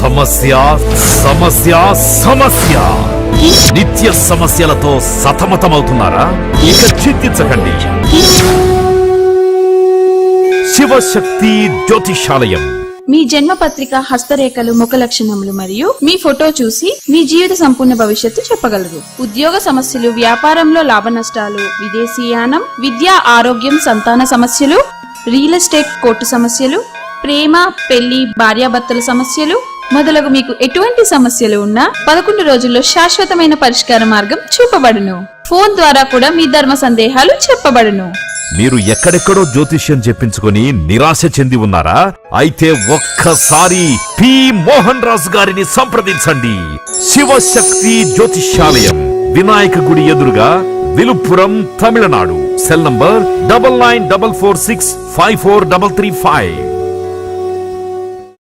సమస్య సమస్య సమస్య. నిత్య సమస్యలతో సతమతమవుతున్నారా? ఇక చింతించకండి. శివశక్తి జ్యోతిషాలయం. మీ జన్మ పత్రిక హస్తరేఖలు ముఖ లక్షణములు మరియు మీ ఫోటో చూసి మీ జీవిత సంపూర్ణ భవిష్యత్తు చెప్పగలరు. ఉద్యోగ సమస్యలు వ్యాపారంలో లాభ నష్టాలు విదేశీయానం విద్యా ఆరోగ్యం సంతాన సమస్యలు రియల్ ఎస్టేట్ కోర్టు సమస్యలు ప్రేమ పెళ్ళి భార్యాభర్తల సమస్యలు మొదలగు మీకు ఎటువంటి సమస్యలు ఉన్నా పదకొండు రోజుల్లో శాశ్వతమైన పరిష్కార మార్గం చూపబడును. ఫోన్ ద్వారా కూడా మీ ధర్మ సందేహాలు చెప్పబడును. మీరు ఎక్కడెక్కడో జ్యోతిష్యం చెప్పించుకొని నిరాశ చెంది ఉన్నారా? అయితే ఒక్కసారి పి. మోహన్ రాజు గారిని సంప్రదించండి. శివశక్తి జ్యోతిష్యాలయం వినాయక గుడి ఎదురుగా Villupuram Tamil Nadu. Cell number double nine double four six five four double three five.